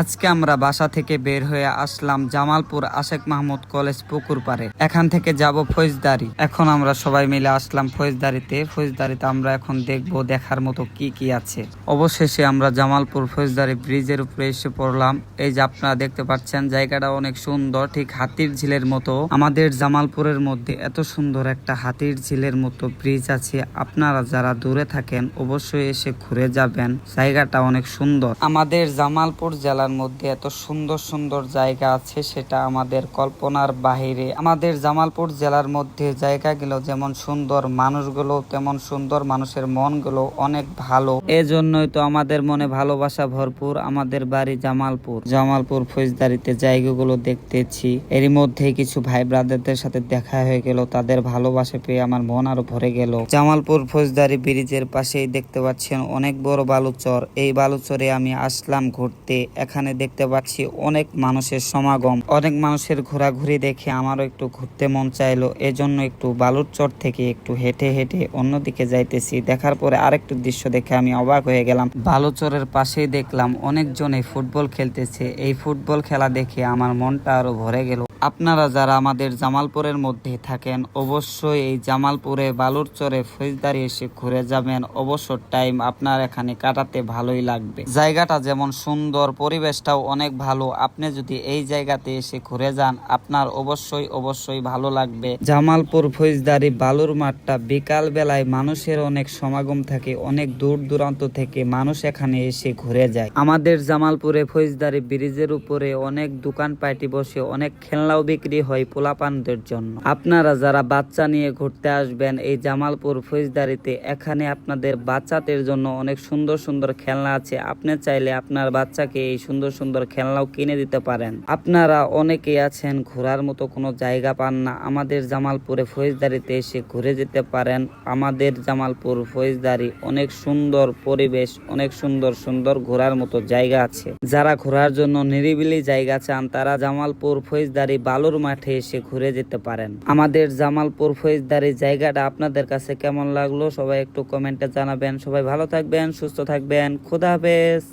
আজকে আমরা বাসা থেকে বের হয়ে আসলাম জামালপুর আশেক মাহমুদ কলেজ পুকুর পারে এখান থেকে যাব ফৌজদারি। এখন আমরা সবাই মিলে আসলাম ফৌজদারিতে। ফৌজদারিতে আমরা এখন দেখব দেখার মতো কি কি আছে। অবশেষে আমরা জামালপুর ফৌজদারি ব্রিজের উপরে এসে পড়লাম। এই যে আপনারা দেখতে পাচ্ছেন, জায়গাটা অনেক সুন্দর। ঠিক হাতির ঝিলের মতো। আমাদের জামালপুরের মধ্যে এত সুন্দর একটা হাতির ঝিলের মতো ব্রিজ আছে। আপনারা যারা দূরে থাকেন, অবশ্যই এসে ঘুরে যাবেন। জায়গাটা অনেক সুন্দর। আমাদের জামালপুর জেলার মধ্যে এত সুন্দর সুন্দর জায়গা আছে সেটা আমাদের কল্পনার বাহিরে। আমাদের জামালপুর জেলার মধ্যে জায়গাগুলো যেমন সুন্দর, মানুষগুলো তেমন সুন্দর, মানুষের মনগুলো অনেক ভালো। এজন্যই তো আমাদের মনে ভালোবাসা ভরপুর আমাদের বাড়ি জামালপুর। জামালপুর ফৌজদারিতে জায়গাগুলো দেখতেছি। এরই মধ্যে কিছু ভাই ব্রাদারদের সাথে দেখা হয়ে গেল, তাদের ভালোবাসা পেয়ে আমার মন আরও ভরে গেল। জামালপুর ফৌজদারি ব্রিজের পাশেই দেখতে পাচ্ছেন অনেক বড় বালুচর। এই বালুচরে আমি আসলাম ঘুরতে এখানে দেখতে পাচ্ছি অনেক মানুষের সমাগম। অনেক মানুষের ঘোরাঘুরি দেখে আমারও একটু ঘুরতে মন চাইলো। এজন্য একটু বালুর চর থেকে একটু হেঁটে হেঁটে অন্যদিকে যাইতেছি। দেখার পরে আরেকটু দৃশ্য দেখে আমি অবাক হয়ে গেলাম। বালুচরের পাশেই দেখলাম অনেকজনে ফুটবল খেলতেছে। এই ফুটবল খেলা দেখে আমার মনটা আরও ভরে গেল। আপনারা যারা আমাদের জামালপুরের মধ্যে থাকেন, অবশ্যই এই জামালপুরে বালুর চরে ফৌজদারি এসে ঘুরে যাবেন। অবশ্য টাইম আপনার এখানে কাটাতে ভালোই লাগবে। জায়গাটা যেমন সুন্দর, পরিবেশটাও অনেক ভালো। আপনি যদি এই জায়গাতে এসে ঘুরে যান, আপনার অবশ্যই অবশ্যই ভালো লাগবে। জামালপুর ফৌজদারি বালুর মাঠটা বিকাল বেলায় মানুষের অনেক সমাগম থাকে, অনেক দূর দূরান্ত থেকে মানুষ এখানে এসে ঘুরে যায়। আমাদের জামালপুরে ফৌজদারি ব্রিজের উপরে অনেক দোকান পার্টি বসে, অনেক খেলনাও বিক্রি হয় পোলাপানদের জন্য। আপনারা যারা বাচ্চা নিয়ে ঘুরতে আসবেন এই জামালপুর ফৌজদারিতে, এখানে আপনাদের বাচ্চাদের জন্য অনেক সুন্দর সুন্দর খেলনা আছে। আপনি চাইলে আপনার বাচ্চাকে এই সুন্দর সুন্দর খেলনাও কিনে দিতে পারেন। আপনারা অনেকেই আছেন, ঘোরার মতো কোনো জায়গা পান না। আমাদের জামালপুরে ফৌজদারিতে এসে ঘুরে যেতে পারেন। আমাদের জামালপুর ফৌজদারি অনেক সুন্দর পরিবেশ, অনেক সুন্দর সুন্দর ঘোরার মতো জায়গা আছে। যারা ঘোরার জন্য নিরিবিলি জায়গা চান, তারা জামালপুর ফৌজদারি বালুর মাঠে এসে ঘুরে যেতে পারেন। আমাদের জামালপুর ফৌজদারি জায়গাটা আপনাদের কাছে কেমন লাগল সবাই একটু কমেন্টে জানাবেন। সবাই ভালো থাকবেন, সুস্থ থাকবেন। খুদা হাফেজ।